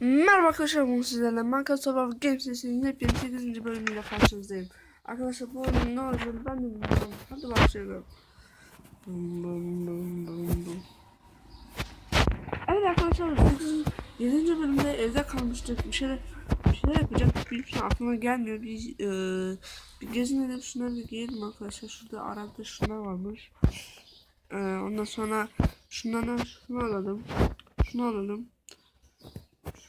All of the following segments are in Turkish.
Merhaba arkadaşlar bugün sizlerle Minecraft Survival Games serisinin yepyeni 8. bölümüyle karşınızdayım. Arkadaşlar bu oyunun ne olacağını ben de bilmiyorum. Hadi başlayalım. Bum bum bum bum bum. Evet arkadaşlar bugün 7. bölümde evde kalmıştık. Bir şeyler, bir şeyler yapacaktık. Benim şu an aklıma gelmiyor. Bir, e, bir gezinelim şunları bir giyelim arkadaşlar. Şurada arada şunlar varmış. E, ondan sonra şundan şunu alalım. Şunu alalım.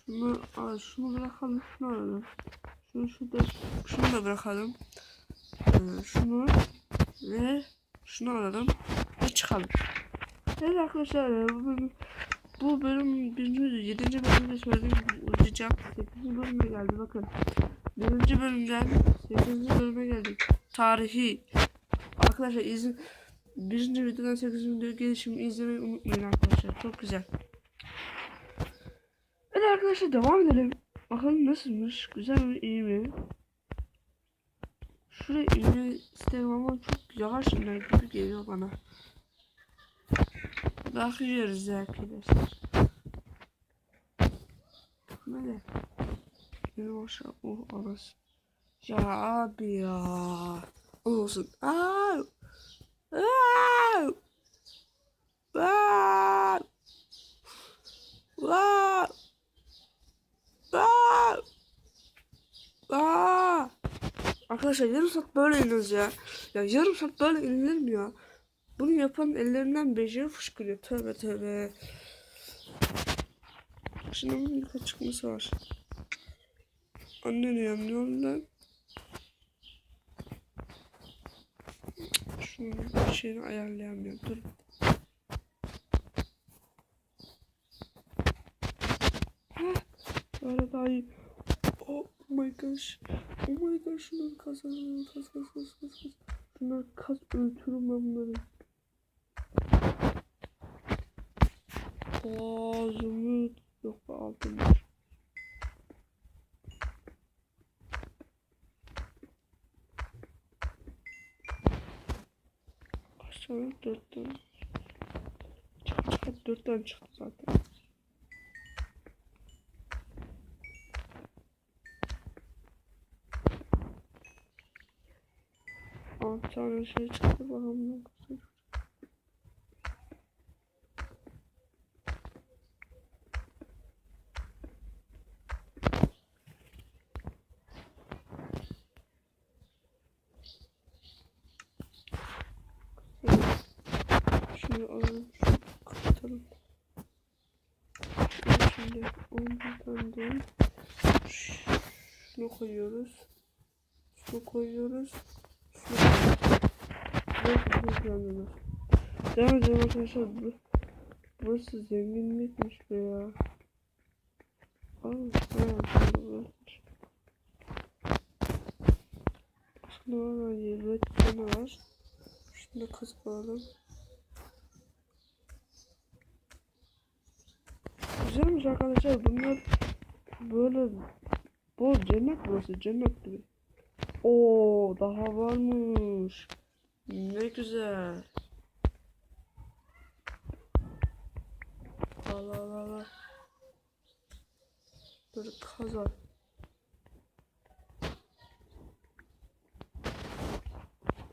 Şunu, al, şunu bırakalım, şunu alalım. Şunu şurada, şunu da bırakalım. Ee, şunu ve şunu alalım ve çıkalım. Evet arkadaşlar bu bölüm, bu bölüm birinci, yedinci bölümde söylediğim gibi uzayacak. Sekizinci bölüme geldi bakın. Birinci bölümden sekizinci bölüme geldik. Tarihi. Arkadaşlar izin birinci videodan sekizinci video gelişimi izlemeyi unutmayın arkadaşlar. Çok güzel. Hadi arkadaşlar devam edelim. Bakalım nasılmış? Güzel mi? iyi mi? Şuraya inmek isterim ama çok yavaş iner gibi geliyor bana. Bakıyoruz arkadaşlar. Hadi. Benim aşağı oh orası. Ya abi ya. Olsun. Aa! Aa! Aa! Aa! Aa! Aa! Arkadaşlar yarım saat böyle iniyoruz ya. Ya yarım saat böyle inilir mi ya? Bunu yapan ellerinden beceri fışkırıyor. Tövbe tövbe. Şimdi onun yukarı çıkması var. Annen uyanıyor lan. Şunu bir şeyini ayarlayamıyorum. Dur. Heh. Böyle daha iyi. Oh my gosh. Şunları kaz kaz kaz kaz kaz kaz. Şunları kaz öldürürüm ben bunları. Aa zümrüt. Yok be altın var. Kaç tane? Dört tane. Çık çık dört tane çıktı zaten. Tane şey çıktı bakalım. Şunu alalım, şunu kapatalım. Şimdi 10 tane değil. Şunu koyuyoruz. Şunu koyuyoruz. Devam edelim arkadaşlar. Bu- Burası zenginlikmiş be ya. Tamam. Şunu var, evet, şunu var. Şunu da kazıklayalım. Güzelmiş arkadaşlar. Bunlar böyle bu cennet burası cennet gibi. Oo daha varmış. Ne güzel. Allah Allah Allah. Böyle kazan.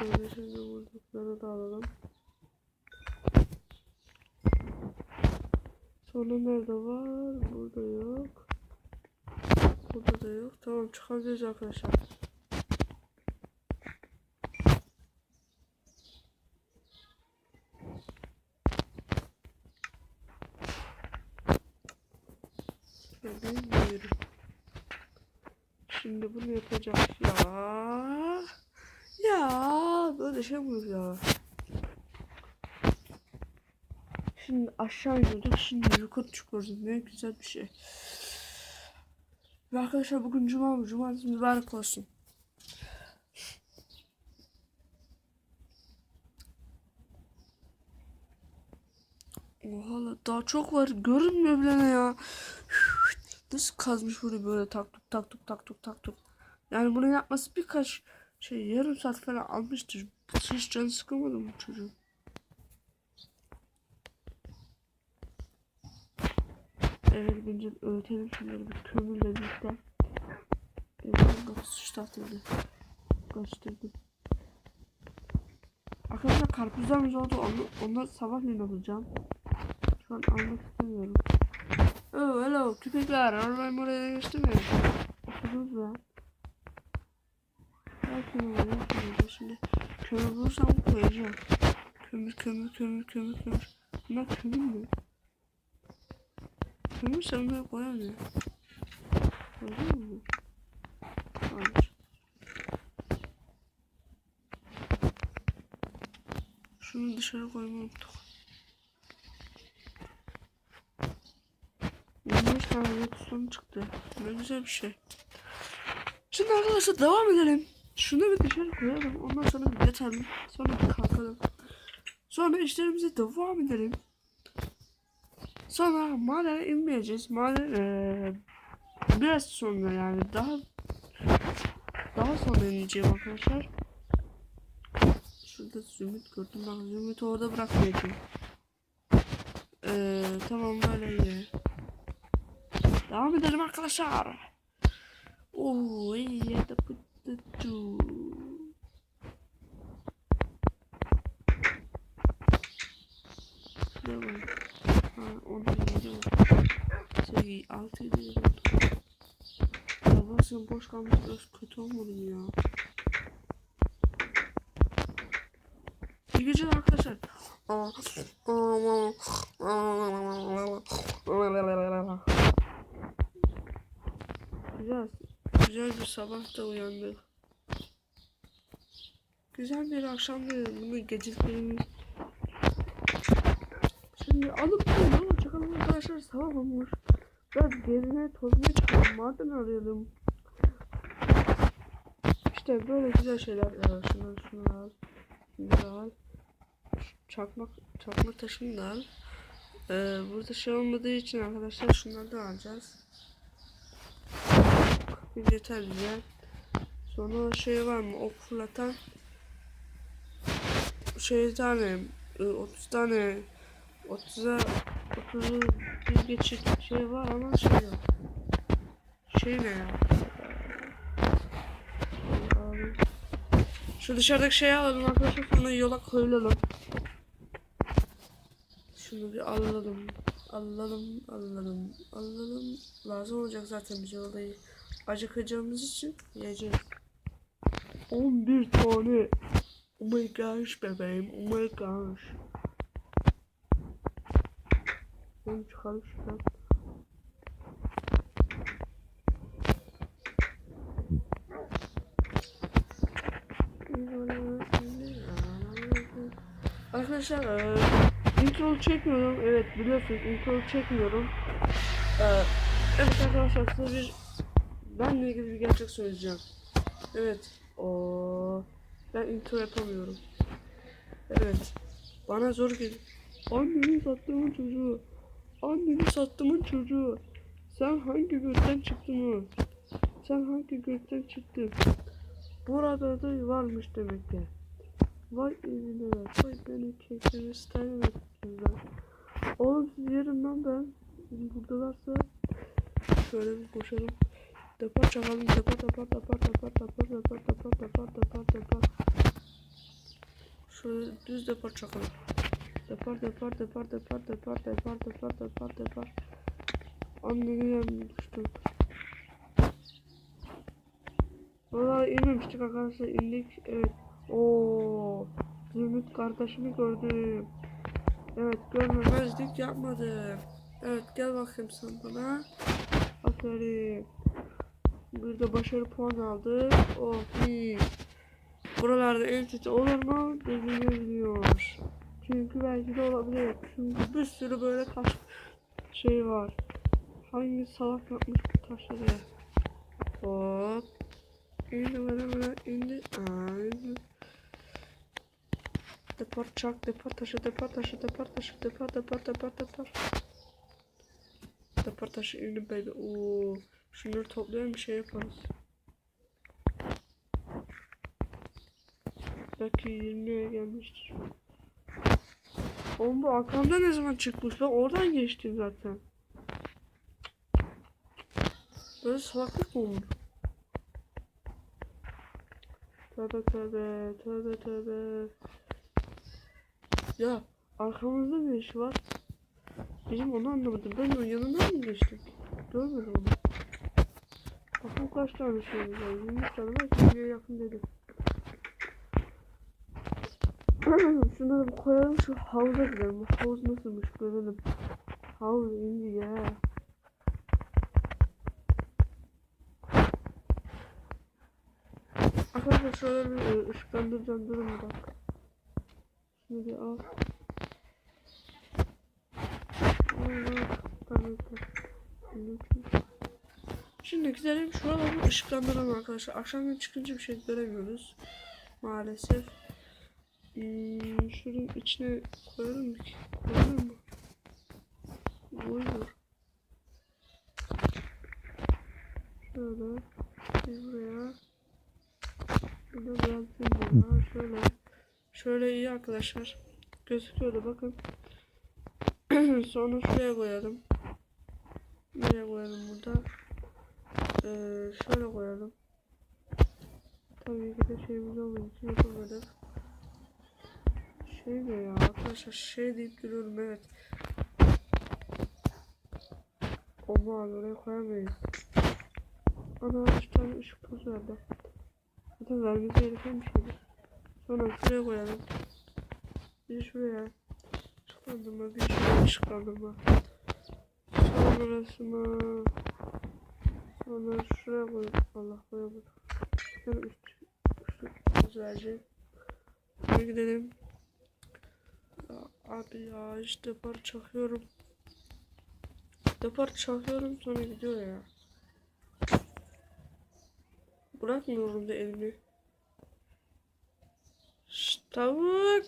Böyle şimdi vurduklarını da alalım. Sonra nerede var? Burada yok. Burada da yok. Tamam çıkabiliriz arkadaşlar. Bilmiyorum. Şimdi bunu yapacağız ya. Ya böyle şey mi ya? Şimdi aşağı iniyorduk. Şimdi yukarı çıkıyoruz. Ne güzel bir şey. Ve arkadaşlar bugün cuma mı? Cumartesi mübarek olsun. Oha daha çok var. Görünmüyor bile ya. Nasıl kazmış bunu böyle tak tuk tak tuk. Yani bunu yapması birkaç şey yarım saat falan almıştır. Hiç canı sıkılmadı mı çocuğun? Evet bence öğütelim şunları bir kömürle birlikte. Evet kafası şu tahtaydı. Karıştırdım. Arkadaşlar karpuzlarımız oldu. Onu, onları sabahleyin alacağım. Şu an almak istemiyorum. Oh hello köpekler. Online buraya geçti mi? Köpek lan. Bakın oraya şimdi. Kömür bulursam koyacağım. Kömür kömür kömür kömür kömür. Bunlar kömür mü? Kömür sen buraya koyamam ya. Koyacağım mı? Hayır. Şunu dışarı koymayı unuttuk. 25 tane redstone çıktı. Ne güzel bir şey. Şimdi arkadaşlar devam edelim. Şunu bir dışarı koyalım. Ondan sonra bir yatalım. Sonra bir kalkalım. Sonra işlerimize devam edelim. Sonra madene inmeyeceğiz. Maden eee, biraz sonra yani daha daha sonra ineceğim arkadaşlar. Şurada zümrüt gördüm. Bak zümrütü orada bırakmayacağım. Eee tamam böyle iyi. Devam edelim arkadaşlar. Oo, iyi da pıtıtu. Şuraya bak. Ha, onu oldu. Şey, altı yedi oldu. Ya burası boş kalmış biraz kötü olmadı mı ya? İyi geceler arkadaşlar. Güzel, güzel bir sabah da uyandık. Güzel bir akşamdı. Bunu geciklerimiz. Şimdi alıp yola çıkalım arkadaşlar. Sabah olmuş. Biraz gezine tozmaya çıkalım. Maden arayalım. İşte böyle güzel şeyler. Ya, şunu, şunu al. Şunu al. Çakmak, çakmak taşını da al. Ee, burada şey olmadığı için arkadaşlar şunları da alacağız. Yeter bize. Sonra şey var mı? Ok fırlatan şey tane e, 30 tane 30'a 30'u bir geçit şey var ama şey yok. Şey ne ya? Şu dışarıdaki şeyi alalım arkadaşlar sonra yola koyulalım. Şunu bir alalım. Alalım, alalım, alalım. Lazım olacak zaten bize olayı. Acıkacağımız için yiyeceğiz. 11 tane. Oh my gosh bebeğim. Oh my gosh. Ben şuradan. Arkadaşlar eee intro çekmiyorum. Evet biliyorsunuz intro çekmiyorum. Eee evet arkadaşlar size bir benle ilgili bir gerçek söyleyeceğim. Evet. O ben intro yapamıyorum. Evet. Bana zor geliyor. Annemi sattığımın çocuğu. Annemi sattığımın çocuğu. Sen hangi gökten çıktın o? Sen hangi gökten çıktın? Burada da varmış demek ki. Vay evine ver. Vay beni tayin ettiler. Oğlum siz yerim lan ben. Buradalarsa şöyle bir koşalım. Depar çakalım. Depar depar depar depar depar depar depar depar depar depar. Şöyle düz depar çakalım. Depar depar depar depar depar depar depar depar depar. Yenmiştim. Valla inmemiştik arkadaşlar indik. Evet. Oo. Zümrüt kardeşimi gördüm. Evet görmemezlik yapmadım. Evet gel bakayım sen bana. Aferin. Bir de başarı puan aldık. Oh iyi. Buralarda en kötü olur mu? Bilmiyor. Çünkü belki de olabilir. Çünkü bir sürü böyle taş şey var. Hangi salak yapmış bu taşları? Hop. İndi bana bana indi. Aa. Depar çak, depar taşı, depar taşı, depar taşı, depar, depar, depar, depar. Depar taşı indi baby. Oo. Şunları toplayalım bir şey yaparız. Belki 20'ye gelmiştir. Oğlum bu arkamda ne zaman çıkmış? Ben oradan geçtim zaten. Böyle salaklık mı olur? Tövbe tövbe tövbe tövbe. Ya arkamızda bir iş var. Bizim onu anlamadım. Ben onun yanından mı geçtim? Görmedim onu. Bakın kaç tane şeyimiz var. 20 tane var. Şimdiye yakın dedim. Şunları bir koyalım şu havuza gidelim. Bu havuz nasılmış görelim. Havuz indi ya. Arkadaşlar şöyle bir e, ışıklandıracağım durun bir dakika. Şunu bir al. Allah, tabii ki. Şimdi gidelim şuraları ışıklandıralım arkadaşlar. Akşamdan çıkınca bir şey göremiyoruz. Maalesef. Hmm, şunun içine koyalım mı? Koyalım mı? Buyur. Şöyle. Bir buraya. Burada biraz bir burada. Şöyle. Şöyle iyi arkadaşlar. Gözüküyordu bakın. Sonra şuraya koyalım. Nereye koyalım burada? Ee, şöyle koyalım. Tabii ki de şeyimiz olduğu için yapamadık. Şey ne ya arkadaşlar şey deyip duruyorum evet. Aman oraya koyamayız. Ana üç tane ışık tozu verdi. Zaten vermemiz gereken bir şeydi. Sonra şuraya koyalım. Bir şuraya. Işıklandırma bir şuraya ışıklandırma. Sonrasına Sonra şuraya koyup Allah koyamadım. Şöyle üst üst güzelce. Şimdi gidelim. Ya, abi ya işte depar çakıyorum. Depar çakıyorum sonra gidiyor ya. Bırakmıyorum da elimi. Şşt, tavuk.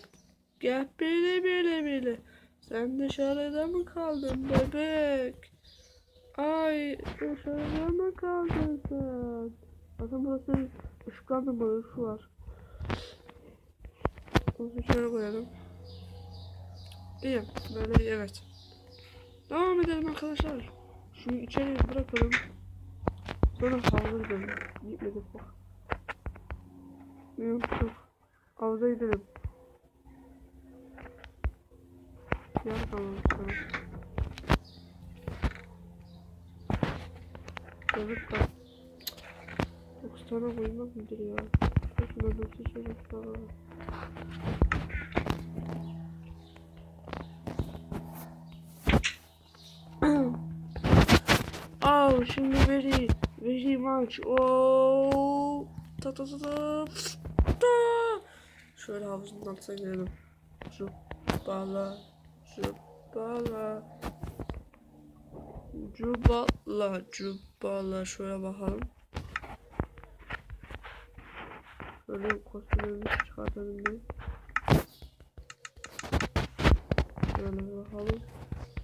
Gel böyle böyle böyle. Sen dışarıda mı kaldın bebek? Ay dışarıda mı kaldın sen? Bakın burası ışıklandırmalı şu var. Bunu şöyle koyalım. İyi. Böyle iyi evet. Devam edelim arkadaşlar. Şunu içeri bırakalım. Sonra havuza gidelim. Gitmedik bak. Yok yok. Havuza gidelim. Yer kalmamış Çocuk da. 9 tane koymak mıdır ya? Şuna 9 çocuk var. Al şimdi veri veri maç o ta ta ta ta ta şöyle havuzundan atsa girelim cubala cubala cubala La cübbalar şöyle bakalım. Şöyle kostümümü çıkartalım bir. Şöyle bakalım.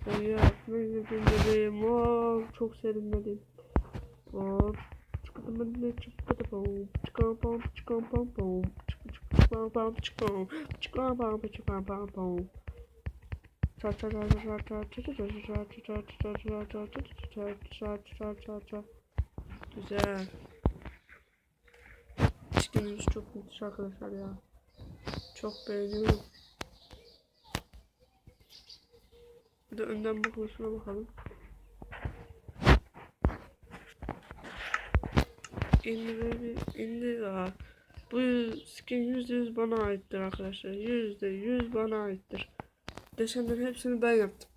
Şöyle atmak için bebeğim. Oh, çok serinledim. Oh, çıkıdım ben çıktı pam çıkan pam çıkan pam pam çıkan pam çıkan çıkan pam çıkan pam Güzel. Çikimiz çok müthiş arkadaşlar ya. Çok beğeniyorum. Bir de önden bakılışına bakalım. İndi bir indi ya. Bu skin yüzde yüz bana aittir arkadaşlar. Yüzde yüz bana aittir. Desenlerin hepsini ben yaptım.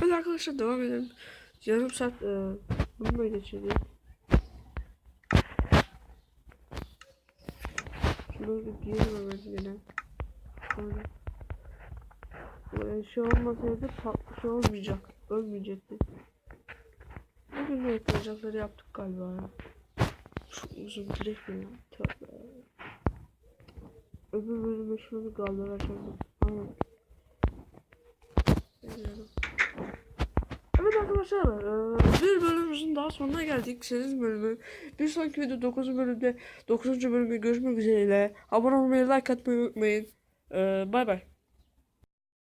Hadi arkadaşlar devam edelim. Yarım saat e, bununla geçirdik. Şunu bir giyelim hemen yine. Şöyle. Böyle şey olmasaydı farklı şey olmayacak. Ölmeyecekti. Bugün de yapacakları yaptık galiba ya. Çok uzun direkt mi ya? Tövbe. Öbür bölüme şunu kaldıracağım. Aynen. Biliyorum. Evet arkadaşlar eee, bir bölümümüzün daha sonuna geldik. 8 bölümü. Bir sonraki video 9. bölümde 9. bölümde görüşmek üzere. Abone olmayı, like atmayı unutmayın. Eee, Bay bay.